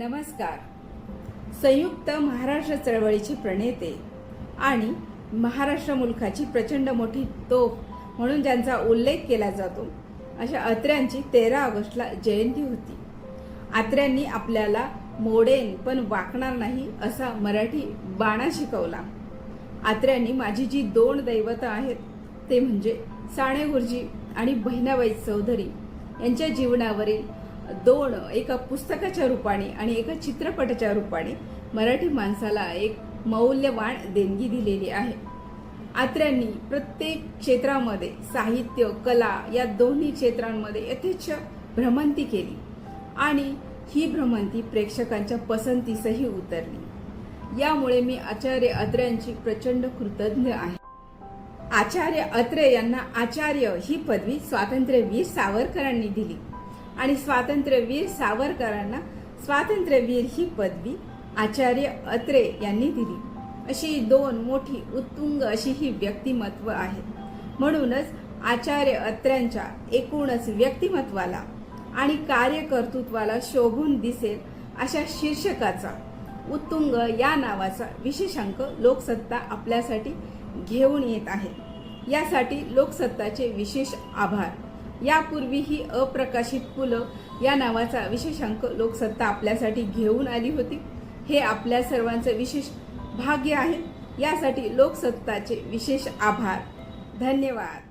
नमस्कार. संयुक्त महाराष्ट्र चळवळीचे प्रणेते आणि महाराष्ट्र मुलखाची प्रचंड मोठी तोफ म्हणून ज्यांचा उल्लेख केला जातो अशा अत्र्यांची तेरा ऑगस्टला जयंती होती. आत्र्यांनी आपल्याला मोडेन पण वाकणार नाही असा मराठी बाणा शिकवला. आत्र्यांनी माझी जी दोन दैवता आहेत ते म्हणजे साणे गुरुजी आणि बहिणाबाई चौधरी यांच्या जीवनावरील दोन एका पुस्तकाच्या रूपाने आणि एका चित्रपटाच्या रूपाने मराठी माणसाला एक मौल्यवान देणगी दिलेली आहे. आत्र्यांनी प्रत्येक क्षेत्रामध्ये साहित्य कला या दोन्ही क्षेत्रांमध्ये यथेच्छ भ्रमंती केली आणि ही भ्रमंती प्रेक्षकांच्या पसंतीसही उतरली. यामुळे मी आचार्य अत्र्यांची प्रचंड कृतज्ञ आहे. आचार्य अत्रे यांना आचार्य ही पदवी स्वातंत्र्यवीर सावरकरांनी दिली. आणि स्वातंत्र्यवीर सावरकरांना स्वातंत्र्यवीर ही पदवी आचार्य अत्रे यांनी दिली. अशी दोन मोठी उत्तुंग अशी ही व्यक्तिमत्व आहेत म्हणूनच आचार्य अत्र्यांच्या एकूणच व्यक्तिमत्वाला आणि कार्यकर्तृत्वाला शोभून दिसेल अशा शीर्षकाचा उत्तुंग या नावाचा विशेषांक लोकसत्ता आपल्यासाठी घेऊन येत आहे. यासाठी लोकसत्ताचे विशेष आभार. यापूर्वीही अप्रकाशित पुलं या नावाचा विशेषांक लोकसत्ता आपल्यासाठी घेऊन आली होती. हे आपल्या सर्वांचं विशेष भाग्य आहे. यासाठी लोकसत्ताचे विशेष आभार. धन्यवाद.